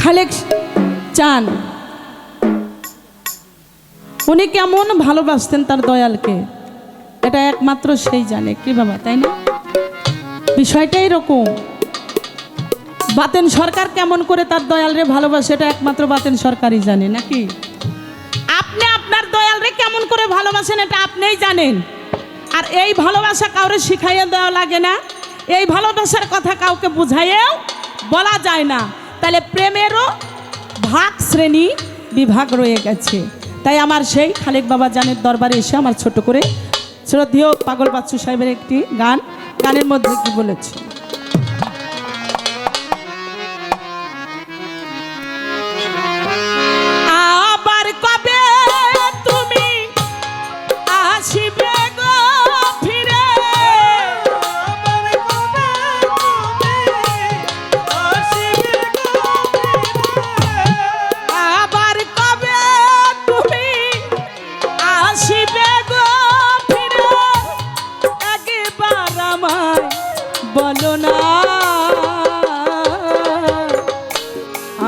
খালেক চান। উনি কেমন ভালোবাসতেন তার দয়ালকে। এটা একমাত্র সেই জানে, কি বাবা, তাই না? বিষয়টা এরকম। বাতেন সরকার কেমন করে তার দয়ালরে ভালোবাসে, এটা একমাত্র বাতেন সরকারই জানে, নাকি? আপনি আপনার দয়ালরে কেমন করে ভালোবাসেন, এটা আপনিই জানেন। আর এই ভালোবাসা কাউরে শিখাইয়া দেওয়া লাগে না। এই ভালোবাসার কথা কাউকে বুঝাইয়েও বলা যায় না। তাহলে প্রেমেরও ভাগ শ্রেণি বিভাগ রয়ে গেছে। তাই আমার সেই খালেক বাবা জানের দরবারে এসে আমার ছোট করে শ্রদ্ধেয় পাগল বাচ্চু সাহেবের একটি গান, গানের মধ্যে কি বলেছে?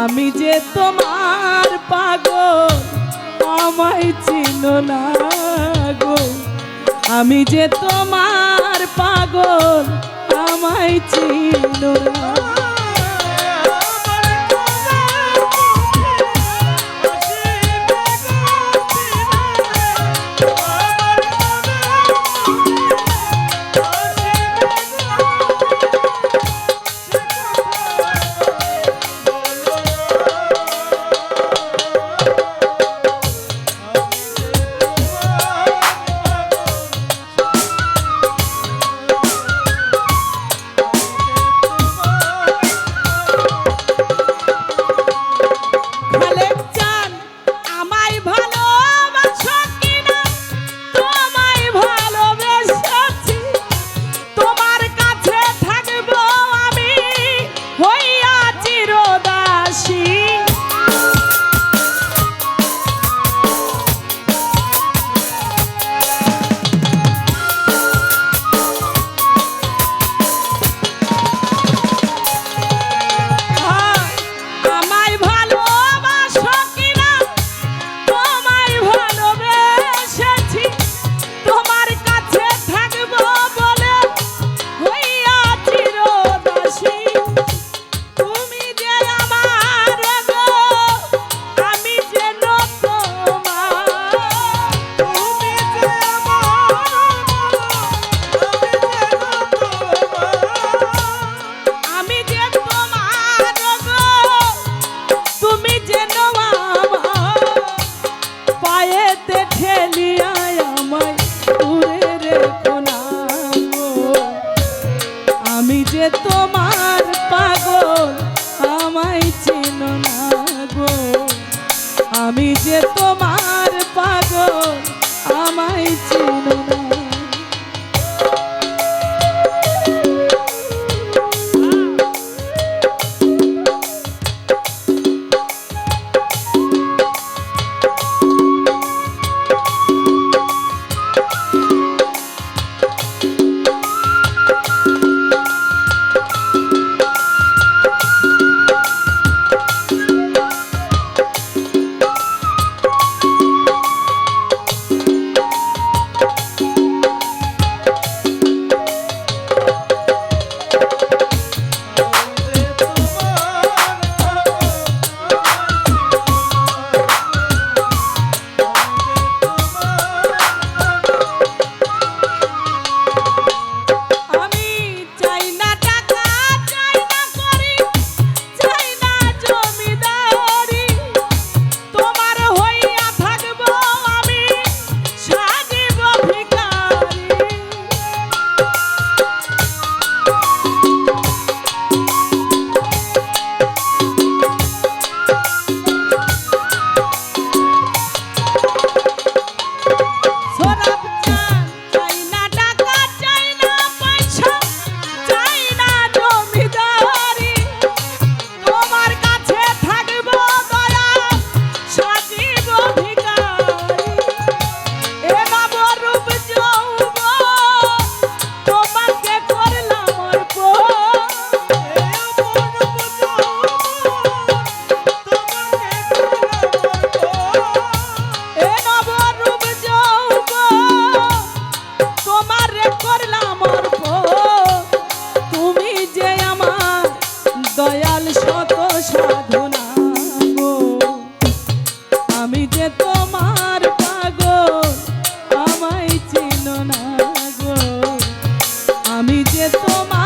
আমি যে তোমার পাগল, আমায় চিনো না গো। আমি যে তোমার পাগল, আমায় চিনো না। আমি যে তোমার